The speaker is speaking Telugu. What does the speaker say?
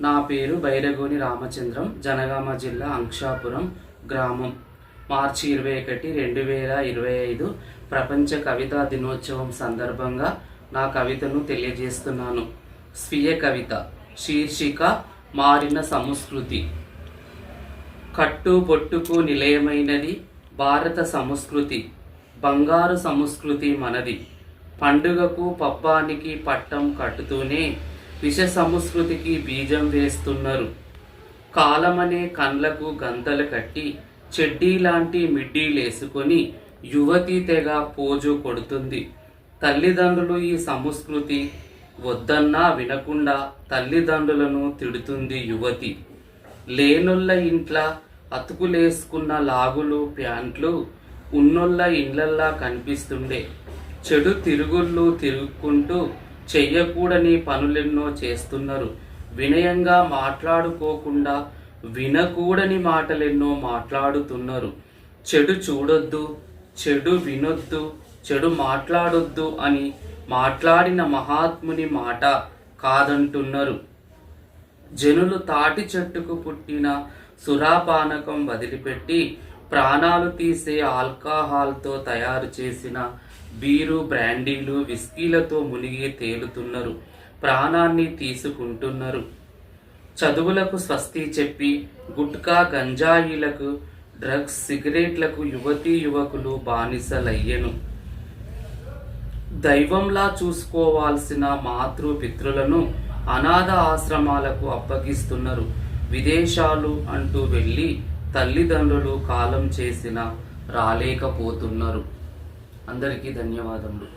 నా పేరు బైరగోని రామచంద్రం జనగామ జిల్లా అంక్షాపురం గ్రామం. మార్చి ఇరవై ఒకటి రెండు వేల ఇరవై ఐదు ప్రపంచ కవితా దినోత్సవం సందర్భంగా నా కవితను తెలియజేస్తున్నాను. స్వీయ కవిత శీర్షిక మారిన సంస్కృతి. కట్టు పొట్టుకు నిలయమైనది భారత సంస్కృతి బంగారు సంస్కృతి మనది. పండుగకు పబ్బానికి పట్టం కట్టుతూనే విష సంస్కృతికి బీజం వేస్తున్నారు. కాలమనే కండ్లకు గంతలు కట్టి చెడ్డీ లాంటి మిడ్డీలేసుకొని యువతి తెగ పోజు కొడుతుంది. తల్లిదండ్రులు ఈ సంస్కృతి వద్దన్నా వినకుండా తల్లిదండ్రులను తిడుతుంది యువతి. లేనుళ్ళ ఇంట్ల అతుకులేసుకున్న లాగులు ప్యాంట్లు ఉన్నోళ్ళ ఇండ్లల్లా కనిపిస్తుండే. చెడు తిరుగుళ్ళు తిరుగుకుంటూ చెయ్యకూడని పనులెన్నో చేస్తున్నారు. వినయంగా మాట్లాడుకోకుండా వినకూడని మాటలెన్నో మాట్లాడుతున్నారు. చెడు చూడొద్దు చెడు వినొద్దు చెడు మాట్లాడొద్దు అని మాట్లాడిన మహాత్ముని మాట కాదంటున్నారు. జనులు తాటి చెట్టుకు పుట్టిన సురాపానకం వదిలిపెట్టి ప్రాణాలు తీసే ఆల్కహాల్తో తయారు చేసిన బీరు బ్రాండీలు విస్కీలతో మునిగి తేలుతున్నారు. ప్రాణాన్ని తీసుకుంటున్నారు. చదువులకు స్వస్తి చెప్పి గుట్కా గంజాయిలకు డ్రగ్స్ సిగరెట్లకు యువతీ యువకులు బానిసలయ్యను. దైవంలా చూసుకోవాల్సిన మాతృ పితృలను అనాథ ఆశ్రమాలకు అప్పగిస్తున్నారు. విదేశాలు అంటూ వెళ్ళి తల్లిదండ్రులు కాలం చేసిన రాలేకపోతున్నారు. అందరికీ ధన్యవాదములు.